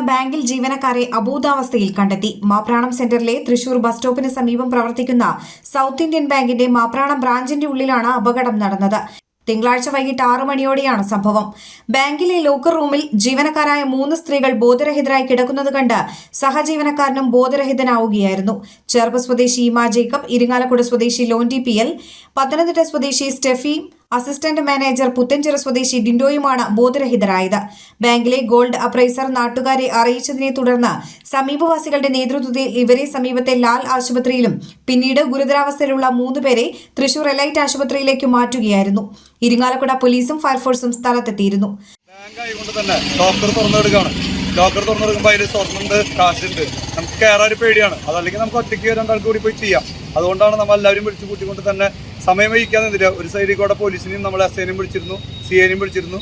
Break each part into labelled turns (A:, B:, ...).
A: ബാങ്കിൽ ജീവനക്കാരെ അബോധാവസ്ഥയിൽ കണ്ടെത്തി. മാപ്രാണം സെന്ററിലെ തൃശൂർ ബസ് സ്റ്റോപ്പിന് സമീപം പ്രവർത്തിക്കുന്ന സൗത്ത് ഇന്ത്യൻ ബാങ്കിന്റെ മാപ്രാണം ബ്രാഞ്ചിന്റെ ഉള്ളിലാണ് അപകടം നടന്നത്. തിങ്കളാഴ്ച വൈകിട്ട് ആറു മണിയോടെയാണ് സംഭവം. ബാങ്കിലെ ലോക്കർ റൂമിൽ ജീവനക്കാരായ മൂന്ന് സ്ത്രീകൾ ബോധരഹിതരായി കിടക്കുന്നത് കണ്ട് സഹജീവനക്കാരനും ബോധരഹിതനാവുകയായിരുന്നു. ചേർപ്പ് സ്വദേശി ഇമാ ജേക്കബ് ഇരിങ്ങാലക്കുട സ്വദേശി ലോന്റി പി എൽ പത്തനംതിട്ട സ്വദേശി സ്റ്റെഫി അസിസ്റ്റന്റ് മാനേജർ പുത്തഞ്ചിറ സ്വദേശി ഡിൻഡോയുമാണ് ബോധരഹിതരായത്. ബാങ്കിലെ ഗോൾഡ് അപ്രൈസർ നാട്ടുകാരെ അറിയിച്ചതിനെ തുടർന്ന് സമീപവാസികളുടെ നേതൃത്വത്തിൽ ഇവരെ സമീപത്തെ ലാൽ ആശുപത്രിയിലും പിന്നീട് ഗുരുതരാവസ്ഥയിലുള്ള മൂന്ന് പേരെ തൃശൂർ എലൈറ്റ് ആശുപത്രിയിലേക്ക് മാറ്റുകയായിരുന്നു. ഇരിങ്ങാലക്കുട പോലീസും ഫയർഫോഴ്സും സ്ഥലത്തെത്തിയിരുന്നു.
B: ലോക്കർ തുറന്നെടുക്കുകയാണ്. ലോക്കർ അതിൽ സ്വർണുണ്ട് കാശുണ്ട്. നമുക്ക് കയറാൻ പേടിയാണ്. അതല്ലെങ്കിൽ നമുക്ക് ഒറ്റയ്ക്ക് രണ്ടാൾക്ക് കൂടി പോയി ചെയ്യാം. അതുകൊണ്ടാണ് നമ്മൾ എല്ലാവരും വിളിച്ചു കൂട്ടിക്കൊണ്ട് തന്നെ സമയം വഹിക്കാൻ നിന്നില്ല ഒരു സൈഡിൽ കൂടെ പോലീസിനെയും നമ്മൾ എസ് ഐനെയും വിളിച്ചിരുന്നു സി ഐനെയും വിളിച്ചിരുന്നു.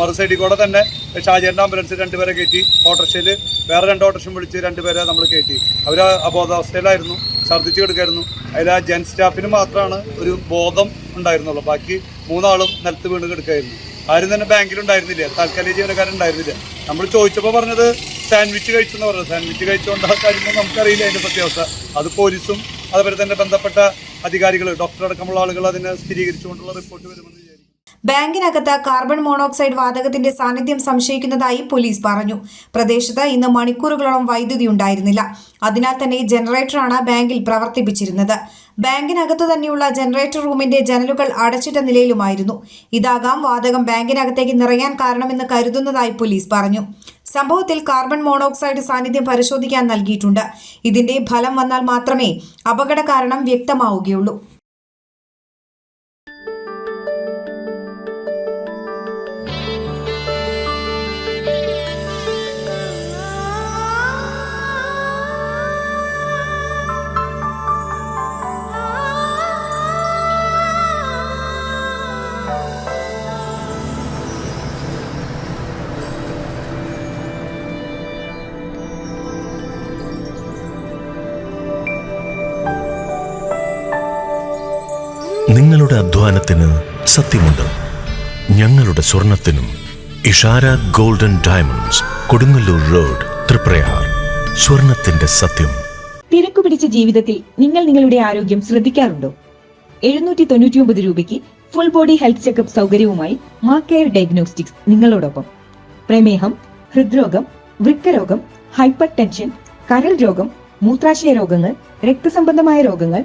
B: മറു സൈഡിൽ കൂടെ തന്നെ ഷാജേന്റെ ആംബുലൻസ് രണ്ടുപേരെ കയറ്റി ഓട്ടോറിക്ഷയിൽ വേറെ രണ്ട് ഓട്ടോറിക്ഷ വിളിച്ച് രണ്ടുപേരെ നമ്മൾ കയറ്റി. അവർ അബോധാവസ്ഥയിലായിരുന്നു ഛർദ്ദിച്ച് കിടക്കായിരുന്നു. അതിൽ ആ ജെൻ സ്റ്റാഫിന് മാത്രമാണ് ഒരു ബോധം ഉണ്ടായിരുന്നുള്ളൂ. ബാക്കി മൂന്നാളും നിലത്ത് വീണ് കിടക്കായിരുന്നു. ആരും തന്നെ ബാങ്കിലുണ്ടായിരുന്നില്ല. താൽക്കാലിക ജീവനക്കാരുണ്ടായിരുന്നില്ല. നമ്മൾ ചോദിച്ചപ്പോൾ പറഞ്ഞത് സാൻഡ്വിച്ച് കഴിച്ചെന്ന് പറഞ്ഞു സാൻഡ്വിച്ച് കഴിച്ചുകൊണ്ട് ആ കാര്യമൊന്നും നമുക്കറിയില്ല അതിന്റെ സത്യാവസ്ഥ. അത് പോലീസും അതുപോലെ തന്നെ ബന്ധപ്പെട്ട അധികാരികൾ ഡോക്ടർ അടക്കമുള്ള ആളുകൾ അതിനെ സ്ഥിരീകരിച്ചുകൊണ്ടുള്ള റിപ്പോർട്ട് വരുമെന്ന്
A: ബാങ്കിനകത്ത് കാർബൺ മോണോക്സൈഡ് വാതകത്തിന്റെ സാന്നിധ്യം സംശയിക്കുന്നതായി പോലീസ് പറഞ്ഞു. പ്രദേശത്ത് ഇന്ന് മണിക്കൂറുകളോളം വൈദ്യുതി ഉണ്ടായിരുന്നില്ല. അതിനാൽ തന്നെ ജനറേറ്ററാണ് ബാങ്കിൽ പ്രവർത്തിപ്പിച്ചിരുന്നത്. ബാങ്കിനകത്ത് തന്നെയുള്ള ജനറേറ്റർ റൂമിന്റെ ജനലുകൾ അടച്ചിട്ട നിലയിലുമായിരുന്നു. ഇതാകാം വാതകം ബാങ്കിനകത്തേക്ക് നിറയാൻ കാരണമെന്ന് കരുതുന്നതായി പോലീസ് പറഞ്ഞു. സംഭവത്തിൽ കാർബൺ മോണോക്സൈഡ് സാന്നിധ്യം പരിശോധിക്കാൻ നൽകിയിട്ടുണ്ട്. ഇതിന്റെ ഫലം വന്നാൽ മാത്രമേ അപകട കാരണം വ്യക്തമാവുകയുള്ളൂ.
C: നിങ്ങളുടെ അധ്വാനത്തിന് സത്യമുണ്ട്. ഞങ്ങളുടെ സ്വർണത്തിനും Ishara golden diamonds Kodungallur road Triprayar. സ്വർണത്തിന്റെ സത്യം.
D: തിരക്കു പിടിച്ച ജീവിതത്തിൽ നിങ്ങൾ നിങ്ങളുടെ ആരോഗ്യം ശ്രദ്ധിക്കാറുണ്ടോ? എഴുന്നൂറ്റി തൊണ്ണൂറ്റിയൊമ്പത് രൂപയ്ക്ക് ഫുൾ ബോഡി ഹെൽത്ത് ചെക്കപ്പ് സൗകര്യവുമായി മാ കെയർ ഡയഗ്നോസ്റ്റിക്സ് നിങ്ങളോടൊപ്പം. പ്രമേഹം ഹൃദ്രോഗം വൃക്കരോഗം ഹൈപ്പർ ടെൻഷൻ കരൾ രോഗം മൂത്രാശയ രോഗങ്ങൾ രക്തസംബന്ധമായ രോഗങ്ങൾ